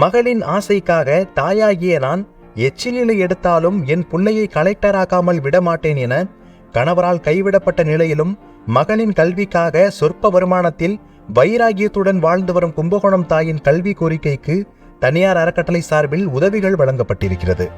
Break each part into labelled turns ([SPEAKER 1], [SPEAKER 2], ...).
[SPEAKER 1] மகளின் ஆசைக்காக தாயாகிய நான் எச்சிலிலை எடுத்தாலும் என் புள்ளையை கலெக்டராக்காமல் விடமாட்டேன் என கணவரால் கைவிடப்பட்ட நிலையிலும் மகனின் கல்விக்காக சொற்ப வருமானத்தில் வைராகியத்துடன் வாழ்ந்து வரும் கும்பகோணம் தாயின் கல்வி கோரிக்கைக்கு தனியார் அறக்கட்டளை சார்பில் உதவிகள் வழங்கப்பட்டிருக்கிறது.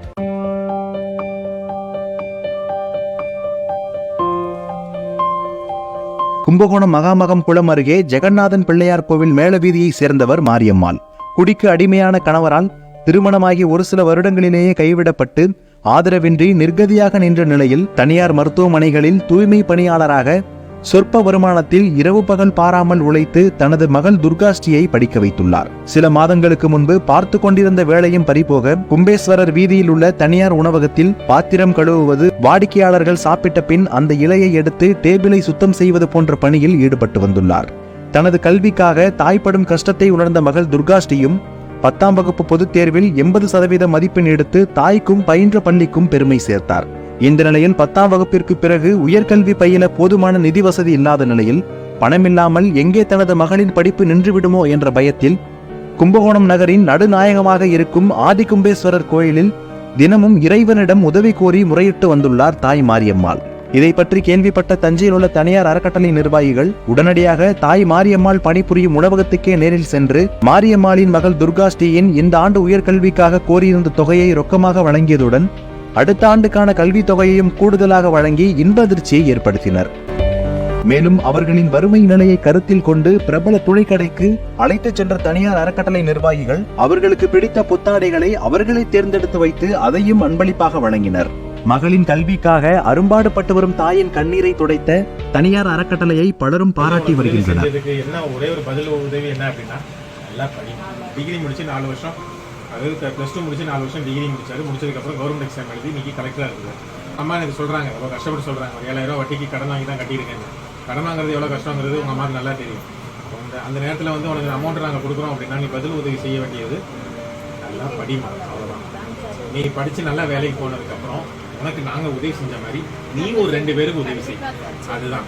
[SPEAKER 1] கும்பகோணம் மகாமகம் குளம் அருகே ஜெகநாதன் பிள்ளையார் கோவில் மேலவீதியைச் சேர்ந்தவர் மாரியம்மாள். குடிக்கு அடிமையான கணவரால் திருமணமாகி ஒரு சில வருடங்களிலேயே கைவிடப்பட்டு ஆதரவின்றி நிர்கதியாக நின்ற நிலையில் தனியார் மருத்துவமனைகளில் தூய்மை பணியாளராக சொற்ப வருமானத்தில் இரவு பகல் பாராமல் உழைத்து தனது மகள் துர்காஷ்டியை படிக்க வைத்துள்ளார். சில மாதங்களுக்கு முன்பு பார்த்து கொண்டிருந்த வேலையும் பறிபோக கும்பேஸ்வரர் வீதியில் உள்ள தனியார் உணவகத்தில் பாத்திரம் கழுவுவது வாடிக்கையாளர்கள் சாப்பிட்ட பின் அந்த இலையை எடுத்து டேபிளை சுத்தம் செய்வது போன்ற பணியில் ஈடுபட்டு வந்துள்ளார். தனது கல்விக்காக தாய்ப்படும் கஷ்டத்தை உணர்ந்த மகள் துர்காஷ்டியும் பத்தாம் வகுப்பு பொதுத் தேர்வில் எண்பது சதவீத மதிப்பெண் எடுத்து தாய்க்கும் பயின்ற பள்ளிக்கும் பெருமை சேர்த்தார். இந்த நிலையில் பத்தாம் வகுப்பிற்கு பிறகு உயர்கல்வி பயில போதுமான நிதி வசதி இல்லாத நிலையில் பணமில்லாமல் எங்கே தனது மகளின் படிப்பு நின்றுவிடுமோ என்ற பயத்தில் கும்பகோணம் நகரின் நடுநாயகமாக இருக்கும் ஆதிகும்பேஸ்வரர் கோயிலில் தினமும் இறைவனிடம் உதவி கோரி முறையிட்டு வந்துள்ளார் தாய் மாரியம்மாள். இதை பற்றி கேள்விப்பட்ட தஞ்சையில் உள்ள தனியார் அறக்கட்டளை நிர்வாகிகள் உடனடியாக தாய் மாரியம்மாள் பணிபுரியும் உணவகத்துக்கே நேரில் சென்று மாரியம்மாளின் மகள் துர்காஷ்டியின் இந்த ஆண்டு உயர்கல்விக்காக கோரியிருந்த தொகையை ரொக்கமாக வழங்கியதுடன் அடுத்த ஆண்டுக்கான கல்வித் தொகையையும் கூடுதலாக வழங்கி இன்ப அதிர்ச்சியை ஏற்படுத்தினர். மேலும் அவர்களின் வறுமை நிலையை கருத்தில் கொண்டு பிரபல துணைக்கடைக்கு அழைத்துச் சென்ற தனியார் அறக்கட்டளை நிர்வாகிகள் அவர்களுக்கு பிடித்த புத்தாடைகளை அவர்களே தேர்ந்தெடுத்து வைத்து அதையும் அன்பளிப்பாக வழங்கினர். மகளின் கல்விக்காக அரும்பாடுபட்டு வரும் தாயின் கண்ணீரை துடைத்த தனியார் அறக்கட்டளையை பலரும் பாராட்டி வருகின்றனர்.
[SPEAKER 2] என்ன ஒரே ஒரு பதில் உதவி என்ன அப்படின்னா நல்லா படி டிகிரி முடிச்சு நாலு வருஷம் அதாவது ப்ளஸ் டூ முடிச்சு நாலு வருஷம் டிகிரி முடிச்சாரு. முடிச்சதுக்கப்புறம் கவர்மெண்ட் எக்ஸாம் எழுதி இன்னைக்கு கலெக்டராக இருக்குது அம்மா எனக்கு சொல்கிறாங்க ரொம்ப கஷ்டப்பட்டு சொல்கிறாங்க ஒரு ஏழாயிரம் ரூபா வட்டிக்கு கடன் வாங்கி தான் கட்டியிருக்கேன் கடன் வாங்குறது எவ்வளோ கஷ்டங்கிறது உங்கள் அம்மாவுக்கு நல்லா தெரியும். அந்த அந்த நேரத்தில் வந்து உனக்கு அமௌண்ட் நாங்கள் கொடுக்குறோம் அப்படின்னா நீ பதில் உதவி செய்ய வேண்டியது நல்லா படிமா அவ்வளோதான் நீ படித்து நல்லா வேலைக்கு போனதுக்கப்புறம் உனக்கு நாங்கள் உதவி செஞ்ச மாதிரி நீ ஒரு ரெண்டு பேருக்கு உதவி செய். அதுதான்.